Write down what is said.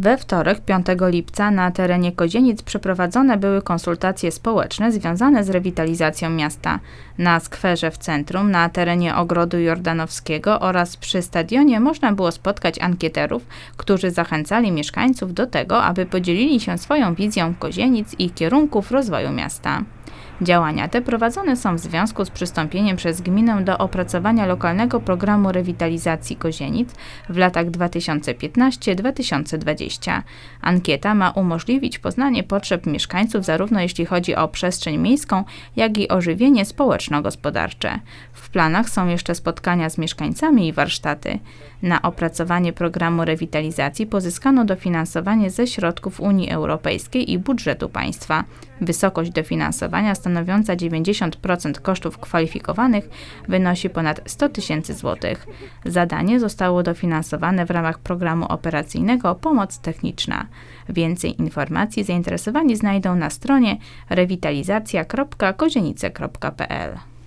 We wtorek, 5 lipca, na terenie Kozienic przeprowadzone były konsultacje społeczne związane z rewitalizacją miasta. Na skwerze w centrum, na terenie Ogrodu Jordanowskiego oraz przy stadionie można było spotkać ankieterów, którzy zachęcali mieszkańców do tego, aby podzielili się swoją wizją Kozienic i kierunków rozwoju miasta. Działania te prowadzone są w związku z przystąpieniem przez gminę do opracowania lokalnego programu rewitalizacji Kozienic w latach 2015-2020. Ankieta ma umożliwić poznanie potrzeb mieszkańców zarówno jeśli chodzi o przestrzeń miejską, jak i ożywienie społeczno-gospodarcze. W planach są jeszcze spotkania z mieszkańcami i warsztaty. Na opracowanie programu rewitalizacji pozyskano dofinansowanie ze środków Unii Europejskiej i budżetu państwa. Wysokość dofinansowania stanowiąca 90% kosztów kwalifikowanych wynosi ponad 100 tysięcy złotych. Zadanie zostało dofinansowane w ramach programu operacyjnego Pomoc Techniczna. Więcej informacji zainteresowani znajdą na stronie rewitalizacja.kozienice.pl.